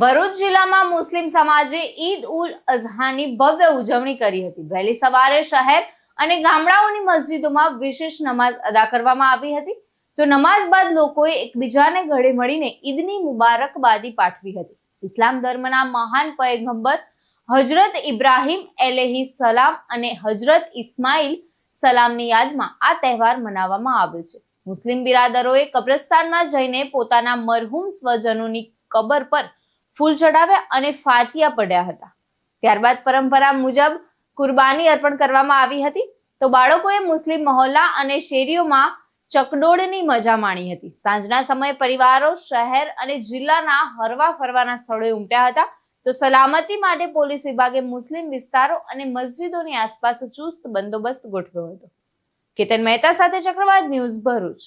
ભરૂચ જિલ્લામાં મુસ્લિમ સમાજે ઈદ ઉલ અઝહાની ભવ્ય ઉજવણી કરી હતી. વહેલી સવારે શહેર અને ગામડાઓની મસ્જિદોમાં વિશેષ નમાઝ અદા કરવામાં આવી હતી. તો નમાઝ બાદ લોકોએ એકબીજાને ગળે મળીને ઈદની મુબારકબાદી પાઠવી હતી. ઇસ્લામ ધર્મના મહાન પયગંબર હજરત ઇબ્રાહિમ એલેહી સલામ અને હજરત ઇસ્માઇલ સલામની યાદમાં આ તહેવાર મનાવવામાં આવ્યો છે. મુસ્લિમ બિરાદરોએ કબ્રસ્તાનમાં જઈને પોતાના મરહૂમ સ્વજનોની કબર પર ફૂલ ચડાવ્યા અને ફાતિયા પડ્યા હતા. ત્યારબાદ પરંપરા મુજબ કુરબાની અર્પણ કરવામાં આવી હતી. તો બાળકોએ મુસ્લિમ મહોલ્લા અને શેરીઓમાં ચકડોળની મજા માણી હતી. સાંજના સમયે પરિવારો, શહેર અને જિલ્લાના હરવા ફરવાના સ્થળોએ ઉમટ્યા હતા. તો સલામતી માટે પોલીસ વિભાગે મુસ્લિમ વિસ્તારો અને મસ્જિદોની આસપાસ ચુસ્ત બંદોબસ્ત ગોઠવ્યો હતો. કેતન મહેતા સાથે ચક્રવાત ન્યૂઝ ભરૂચ.